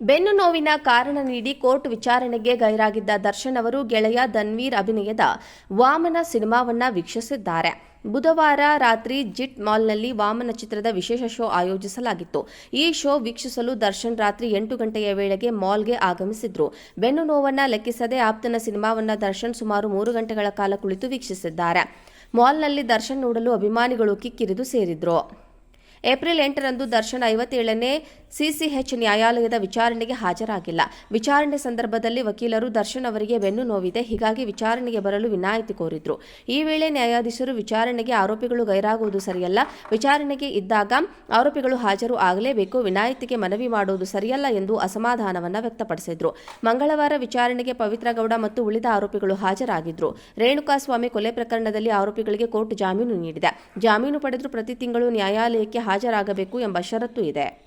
ಬೆನ್ನು ನೋವಿನ ಕಾರಣ ನೀಡಿ ಕೋರ್ಟ್ ವಿಚಾರಣೆಗೆ ಗೈರಾಗಿದ್ದ ದರ್ಶನ್ ಅವರು ಗೆಳೆಯ ಧನ್ವೀರ್ ಅಭಿನಯದ ವಾಮನ ಸಿನಿಮಾವನ್ನ ವೀಕ್ಷಿಸಿದ್ದಾರೆ. ಬುಧವಾರ ರಾತ್ರಿ ಜಿಟ್ ಮಾಲ್ನಲ್ಲಿ ವಾಮನ ಚಿತ್ರದ ವಿಶೇಷ ಶೋ ಆಯೋಜಿಸಲಾಗಿತ್ತು. ಈ ಶೋ ವೀಕ್ಷಿಸಲು ದರ್ಶನ್ ರಾತ್ರಿ ಎಂಟು ಗಂಟೆಯ ವೇಳೆಗೆ ಮಾಲ್ಗೆ ಆಗಮಿಸಿದ್ರು. ಬೆನ್ನು ನೋವನ್ನ ಲೆಕ್ಕಿಸದೆ ಆಪ್ತನ ಸಿನಿಮಾವನ್ನ ದರ್ಶನ್ ಸುಮಾರು ಮೂರು ಗಂಟೆಗಳ ಕಾಲ ಕುಳಿತು ವೀಕ್ಷಿಸಿದ್ದಾರೆ. ಮಾಲ್ನಲ್ಲಿ ದರ್ಶನ್ ನೋಡಲು ಅಭಿಮಾನಿಗಳು ಕಿಕ್ಕಿರಿದು ಸೇರಿದ್ರು. ಏಪ್ರಿಲ್ ಎಂಟರಂದು ದರ್ಶನ್ ಐವತ್ತೇಳನೇ ಸಿಸಿಎಚ್ ನ್ಯಾಯಾಲಯದ ವಿಚಾರಣೆಗೆ ಹಾಜರಾಗಿಲ್ಲ. ವಿಚಾರಣೆ ಸಂದರ್ಭದಲ್ಲಿ ವಕೀಲರು ದರ್ಶನ್ ಅವರಿಗೆ ಬೆನ್ನು ನೋವಿದೆ. ಹೀಗಾಗಿ ವಿಚಾರಣೆಗೆ ಬರಲು ವಿನಾಯಿತಿ ಕೋರಿದ್ರು. ಈ ವೇಳೆ ನ್ಯಾಯಾಧೀಶರು ವಿಚಾರಣೆಗೆ ಆರೋಪಿಗಳು ಗೈರಾಗುವುದು ಸರಿಯಲ್ಲ. ವಿಚಾರಣೆಗೆ ಇದ್ದಾಗ ಆರೋಪಿಗಳು ಹಾಜರು ಆಗಲೇಬೇಕು. ವಿನಾಯಿತಿಗೆ ಮನವಿ ಮಾಡುವುದು ಸರಿಯಲ್ಲ ಎಂದು ಅಸಮಾಧಾನವನ್ನು ವ್ಯಕ್ತಪಡಿಸಿದ್ರು. ಮಂಗಳವಾರ ವಿಚಾರಣೆಗೆ ಪವಿತ್ರ ಗೌಡ ಮತ್ತು ಉಳಿದ ಆರೋಪಿಗಳು ಹಾಜರಾಗಿದ್ರು. ರೇಣುಕಾಸ್ವಾಮಿ ಕೊಲೆ ಪ್ರಕರಣದಲ್ಲಿ ಆರೋಪಿಗಳಿಗೆ ಕೋರ್ಟ್ ಜಾಮೀನು ನೀಡಿದೆ. ಜಾಮೀನು ಪಡೆದು ಪ್ರತಿ ತಿಂಗಳು ನ್ಯಾಯಾಲಯಕ್ಕೆ ಹಾಜರಾಗಬೇಕು ಎಂಬ ಷರತ್ತು ಇದೆ.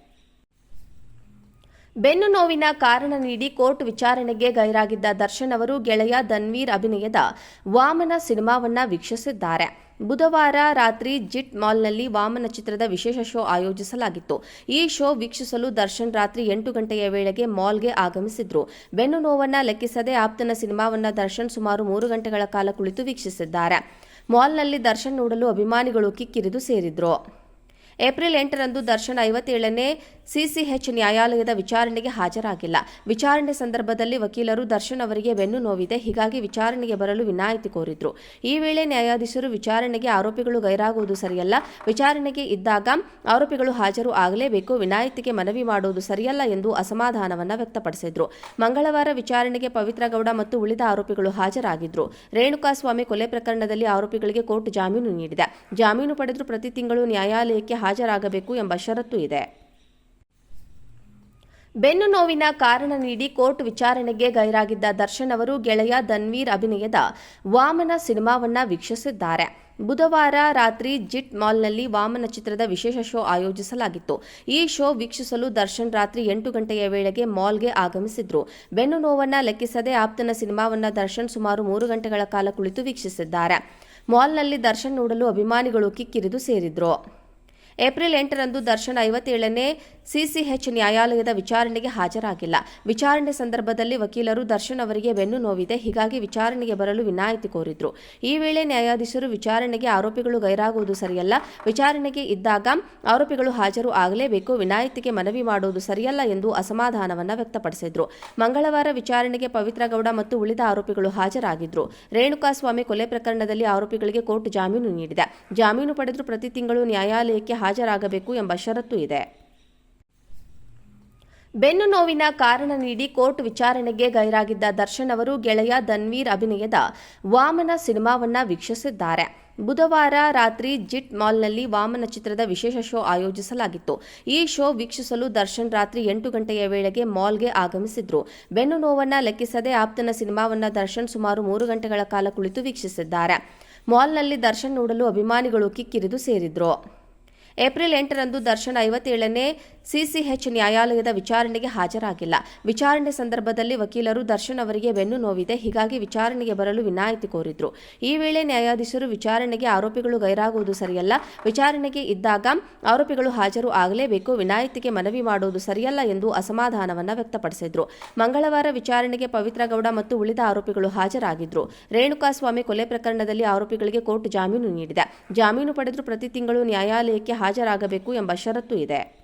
ಬೆನ್ನು ನೋವಿನ ಕಾರಣ ನೀಡಿ ಕೋರ್ಟ್ ವಿಚಾರಣೆಗೆ ಗೈರಾಗಿದ್ದ ದರ್ಶನ್ ಅವರು ಗೆಳೆಯ ದನ್ವೀರ್ ಅಭಿನಯದ ವಾಮನ ಸಿನಿಮಾವನ್ನ ವೀಕ್ಷಿಸಿದ್ದಾರೆ. ಬುಧವಾರ ರಾತ್ರಿ ಜಿಟ್ ಮಾಲ್ನಲ್ಲಿ ವಾಮನ ಚಿತ್ರದ ವಿಶೇಷ ಶೋ ಆಯೋಜಿಸಲಾಗಿತ್ತು. ಈ ಶೋ ವೀಕ್ಷಿಸಲು ದರ್ಶನ್ ರಾತ್ರಿ ಎಂಟು ಗಂಟೆಯ ವೇಳೆಗೆ ಮಾಲ್ಗೆ ಆಗಮಿಸಿದ್ರು. ಬೆನ್ನು ನೋವನ್ನ ಲೆಕ್ಕಿಸದೆ ಆಪ್ತನ ಸಿನಿಮಾವನ್ನ ದರ್ಶನ್ ಸುಮಾರು ಮೂರು ಗಂಟೆಗಳ ಕಾಲ ಕುಳಿತು ವೀಕ್ಷಿಸಿದ್ದಾರೆ. ಮಾಲ್ನಲ್ಲಿ ದರ್ಶನ್ ನೋಡಲು ಅಭಿಮಾನಿಗಳು ಕಿಕ್ಕಿರಿದು ಸೇರಿದ್ರು. ಏಪ್ರಿಲ್ ಎಂಟರಂದು ದರ್ಶನ್ ಐವತ್ತೇಳನೇ ಸಿಸಿಎಚ್ ನ್ಯಾಯಾಲಯದ ವಿಚಾರಣೆಗೆ ಹಾಜರಾಗಿಲ್ಲ. ವಿಚಾರಣೆ ಸಂದರ್ಭದಲ್ಲಿ ವಕೀಲರು ದರ್ಶನ್ ಅವರಿಗೆ ಬೆನ್ನು ನೋವಿದೆ, ಹೀಗಾಗಿ ವಿಚಾರಣೆಗೆ ಬರಲು ವಿನಾಯಿತಿ ಕೋರಿದ್ರು. ಈ ವೇಳೆ ನ್ಯಾಯಾಧೀಶರು ವಿಚಾರಣೆಗೆ ಆರೋಪಿಗಳು ಗೈರಾಗುವುದು ಸರಿಯಲ್ಲ. ವಿಚಾರಣೆಗೆ ಇದ್ದಾಗ ಆರೋಪಿಗಳು ಹಾಜರು ಆಗಲೇಬೇಕು, ವಿನಾಯಿತಿಗೆ ಮನವಿ ಮಾಡುವುದು ಸರಿಯಲ್ಲ ಎಂದು ಅಸಮಾಧಾನವನ್ನು ವ್ಯಕ್ತಪಡಿಸಿದ್ರು. ಮಂಗಳವಾರ ವಿಚಾರಣೆಗೆ ಪವಿತ್ರ ಗೌಡ ಮತ್ತು ಉಳಿದ ಆರೋಪಿಗಳು ಹಾಜರಾಗಿದ್ರು. ರೇಣುಕಾಸ್ವಾಮಿ ಕೊಲೆ ಪ್ರಕರಣದಲ್ಲಿ ಆರೋಪಿಗಳಿಗೆ ಕೋರ್ಟ್ ಜಾಮೀನು ನೀಡಿದೆ. ಜಾಮೀನು ಪಡೆದರೂ ಪ್ರತಿ ತಿಂಗಳು ನ್ಯಾಯಾಲಯಕ್ಕೆ ಹಾಜರಾಗಬೇಕು ಎಂಬ ಷರತ್ತು ಇದೆ. ಬೆನ್ನು ನೋವಿನ ಕಾರಣ ನೀಡಿ ಕೋರ್ಟ್ ವಿಚಾರಣೆಗೆ ಗೈರಾಗಿದ್ದ ದರ್ಶನ್ ಅವರು ಗೆಳೆಯ ಧನ್ವೀರ್ ಅಭಿನಯದ ವಾಮನ ಸಿನಿಮಾವನ್ನ ವೀಕ್ಷಿಸಿದ್ದಾರೆ. ಬುಧವಾರ ರಾತ್ರಿ ಜಿಟ್ ಮಾಲ್ನಲ್ಲಿ ವಾಮನ ಚಿತ್ರದ ವಿಶೇಷ ಶೋ ಆಯೋಜಿಸಲಾಗಿತ್ತು. ಈ ಶೋ ವೀಕ್ಷಿಸಲು ದರ್ಶನ್ ರಾತ್ರಿ ಎಂಟು ಗಂಟೆಯ ವೇಳೆಗೆ ಮಾಲ್ಗೆ ಆಗಮಿಸಿದ್ರು. ಬೆನ್ನು ನೋವನ್ನ ಲೆಕ್ಕಿಸದೆ ಆಪ್ತನ ಸಿನಿಮಾವನ್ನ ದರ್ಶನ್ ಸುಮಾರು ಮೂರು ಗಂಟೆಗಳ ಕಾಲ ಕುಳಿತು ವೀಕ್ಷಿಸಿದ್ದಾರೆ. ಮಾಲ್ನಲ್ಲಿ ದರ್ಶನ್ ನೋಡಲು ಅಭಿಮಾನಿಗಳು ಕಿಕ್ಕಿರಿದು ಸೇರಿದ್ರು. ಏಪ್ರಿಲ್ ಎಂಟರಂದು ದರ್ಶನ್ ಐವತ್ತೇಳನೇ ಸಿಸಿಎಚ್ ನ್ಯಾಯಾಲಯದ ವಿಚಾರಣೆಗೆ ಹಾಜರಾಗಿಲ್ಲ. ವಿಚಾರಣೆ ಸಂದರ್ಭದಲ್ಲಿ ವಕೀಲರು ದರ್ಶನ್ ಅವರಿಗೆ ಬೆನ್ನು ನೋವಿದೆ. ಹೀಗಾಗಿ ವಿಚಾರಣೆಗೆ ಬರಲು ವಿನಾಯಿತಿ ಕೋರಿದ್ರು. ಈ ವೇಳೆ ನ್ಯಾಯಾಧೀಶರು ವಿಚಾರಣೆಗೆ ಆರೋಪಿಗಳು ಗೈರಾಗುವುದು ಸರಿಯಲ್ಲ. ವಿಚಾರಣೆಗೆ ಇದ್ದಾಗ ಆರೋಪಿಗಳು ಹಾಜರು ಆಗಲೇಬೇಕು. ವಿನಾಯಿತಿಗೆ ಮನವಿ ಮಾಡುವುದು ಸರಿಯಲ್ಲ ಎಂದು ಅಸಮಾಧಾನವನ್ನು ವ್ಯಕ್ತಪಡಿಸಿದ್ರು. ಮಂಗಳವಾರ ವಿಚಾರಣೆಗೆ ಪವಿತ್ರ ಗೌಡ ಮತ್ತು ಉಳಿದ ಆರೋಪಿಗಳು ಹಾಜರಾಗಿದ್ರು. ರೇಣುಕಾಸ್ವಾಮಿ ಕೊಲೆ ಪ್ರಕರಣದಲ್ಲಿ ಆರೋಪಿಗಳಿಗೆ ಕೋರ್ಟ್ ಜಾಮೀನು ನೀಡಿದೆ. ಜಾಮೀನು ಪಡೆದು ಪ್ರತಿ ತಿಂಗಳು ನ್ಯಾಯಾಲಯಕ್ಕೆ ಹಾಜರಾಗಬೇಕು ಎಂಬ ಷರತ್ತು ಇದೆ. ಬೆನ್ನು ನೋವಿನ ಕಾರಣ ನೀಡಿ ಕೋರ್ಟ್ ವಿಚಾರಣೆಗೆ ಗೈರಾಗಿದ್ದ ದರ್ಶನ್ ಅವರು ಗೆಳೆಯ ಧನ್ವೀರ್ ಅಭಿನಯದ ವಾಮನ ಸಿನಿಮಾವನ್ನ ವೀಕ್ಷಿಸಿದ್ದಾರೆ. ಬುಧವಾರ ರಾತ್ರಿ ಜಿಟ್ ಮಾಲ್ನಲ್ಲಿ ವಾಮನ ಚಿತ್ರದ ವಿಶೇಷ ಶೋ ಆಯೋಜಿಸಲಾಗಿತ್ತು. ಈ ಶೋ ವೀಕ್ಷಿಸಲು ದರ್ಶನ್ ರಾತ್ರಿ ಎಂಟು ಗಂಟೆಯ ವೇಳೆಗೆ ಮಾಲ್ಗೆ ಆಗಮಿಸಿದ್ರು. ಬೆನ್ನು ನೋವನ್ನ ಲೆಕ್ಕಿಸದೆ ಆಪ್ತನ ಸಿನಿಮಾವನ್ನ ದರ್ಶನ್ ಸುಮಾರು ಮೂರು ಗಂಟೆಗಳ ಕಾಲ ಕುಳಿತು ವೀಕ್ಷಿಸಿದ್ದಾರೆ. ಮಾಲ್ನಲ್ಲಿ ದರ್ಶನ್ ನೋಡಲು ಅಭಿಮಾನಿಗಳು ಕಿಕ್ಕಿರಿದು ಸೇರಿದ್ರು. ಏಪ್ರಿಲ್ ಎಂಟರಂದು ದರ್ಶನ್ ಐವತ್ತೇಳನೇ ಸಿಸಿಎಚ್ ನ್ಯಾಯಾಲಯದ ವಿಚಾರಣೆಗೆ ಹಾಜರಾಗಿಲ್ಲ. ವಿಚಾರಣೆ ಸಂದರ್ಭದಲ್ಲಿ ವಕೀಲರು ದರ್ಶನ್ ಅವರಿಗೆ ಬೆನ್ನು ನೋವಿದೆ, ಹೀಗಾಗಿ ವಿಚಾರಣೆಗೆ ಬರಲು ವಿನಾಯಿತಿ ಕೋರಿದ್ರು. ಈ ವೇಳೆ ನ್ಯಾಯಾಧೀಶರು ವಿಚಾರಣೆಗೆ ಆರೋಪಿಗಳು ಗೈರಾಗುವುದು ಸರಿಯಲ್ಲ. ವಿಚಾರಣೆಗೆ ಇದ್ದಾಗ ಆರೋಪಿಗಳು ಹಾಜರು ಆಗಲೇಬೇಕು, ವಿನಾಯಿತಿಗೆ ಮನವಿ ಮಾಡುವುದು ಸರಿಯಲ್ಲ ಎಂದು ಅಸಮಾಧಾನವನ್ನು ವ್ಯಕ್ತಪಡಿಸಿದ್ರು. ಮಂಗಳವಾರ ವಿಚಾರಣೆಗೆ ಪವಿತ್ರ ಗೌಡ ಮತ್ತು ಉಳಿದ ಆರೋಪಿಗಳು ಹಾಜರಾಗಿದ್ರು. ರೇಣುಕಾಸ್ವಾಮಿ ಕೊಲೆ ಪ್ರಕರಣದಲ್ಲಿ ಆರೋಪಿಗಳಿಗೆ ಕೋರ್ಟ್ ಜಾಮೀನು ನೀಡಿದೆ. ಜಾಮೀನು ಪಡೆದರೂ ಪ್ರತಿ ತಿಂಗಳು ನ್ಯಾಯಾಲಯಕ್ಕೆ ಹಾಜರಾಗಬೇಕು ಎಂಬ ಷರತ್ತು ಇದೆ.